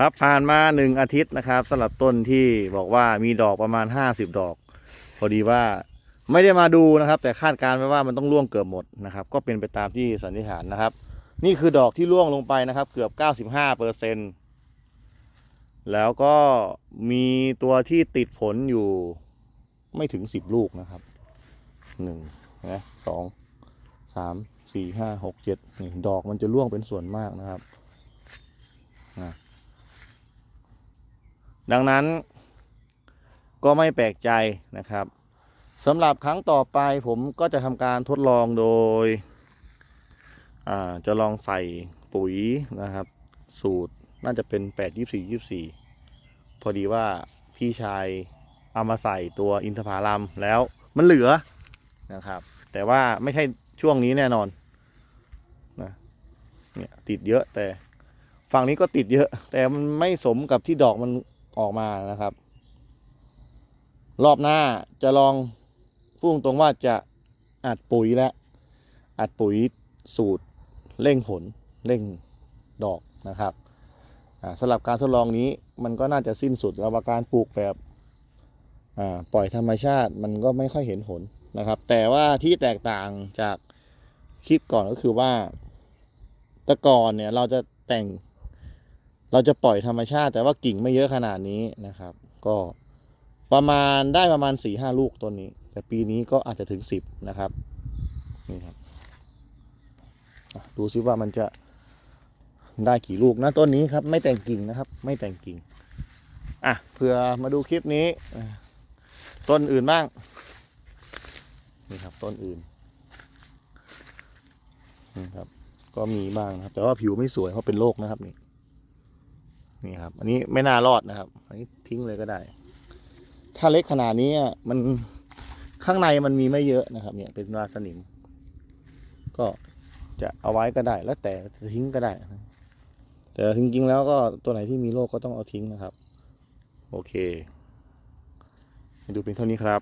ครับผ่านมาหนึ่งอาทิตย์นะครับสำหรับต้นที่บอกว่ามีดอกประมาณ 50 ดอก พอดีว่าไม่ได้มาดูนะครับ แต่คาดการณ์ไว้ว่ามันต้องร่วงเกือบหมดนะครับ ก็เป็นไปตามที่สันนิษฐานนะครับ นี่คือดอกที่ร่วงลงไปนะครับ เกือบ 95เปอร์เซ็นแล้วก็มีตัวที่ติดผลอยู่ไม่ถึง 10 ลูกนะครับหนึ่งนะสองสามสี่ห้าหกเจ็ดนี่ดอกมันจะร่วงเป็นส่วนมากนะครับนะ ดังนั้นก็ไม่แปลกใจนะครับสำหรับครั้งต่อไปผมก็จะทำการทดลองโดยจะลองใส่ปุ๋ยนะครับ สูตรน่าจะเป็น 8 24 24 พอดีว่าพี่ชายเอามาใส่ตัวอินทผลัมแล้วมันเหลือนะครับ แต่ว่าไม่ใช่ช่วงนี้แน่นอนนะเนี่ยติดเยอะแต่ฝั่งนี้ก็ติดเยอะ แต่มันไม่สมกับที่ดอกมัน ออกมานะครับ รอบหน้าจะลองพูดตรงว่าจะอัดปุ๋ยและ อัดปุ๋ยสูตรเร่งผลเร่งดอกนะครับสำหรับการทดลองนี้มันก็น่าจะสิ้นสุดแล้วว่าการปลูกแบบปล่อยธรรมชาติมันก็ไม่ค่อยเห็นผลนะครับ แต่ว่าที่แตกต่างจากคลิปก่อนก็คือว่าแตะก่อนเนี่ยเราจะแต่ง เราจะปล่อยธรรมชาติ แต่ว่ากิ่งไม่เยอะขนาดนี้นะครับ ก็ประมาณได้ประมาณ4ี่ห้าลูกต้นนี้ แต่ปีนี้ก็อาจจะถึง10นะครับนี่ครับดูซิว่ามันจะได้กี่ลูกนะต้นนี้ครับ ไม่แต่งกิ่งนะครับ ไม่แต่งกิ่งอะเผื่อมาดูคลิปนี้ต้นอื่นบ้างนี่ครับต้นอื่นนี่ครับ ก็มีบ้างนะครับ แต่ว่าผิวไม่สวยเพราะเป็นโรคนะครับนี่ นี่ครับ อันนี้ไม่น่ารอดนะครับ อันนี้ทิ้งเลยก็ได้ ถ้าเล็กขนาดนี้อะมันข้างในมันมีไม่เยอะนะครับ เนี่ยเป็นราสนิม ก็จะเอาไว้ก็ได้ แล้วแต่จะทิ้งก็ได้ แต่จริงๆแล้วก็ตัวไหนที่มีโรคก็ต้องเอาทิ้งนะครับ โอเคดูเป็นเท่านี้ครับ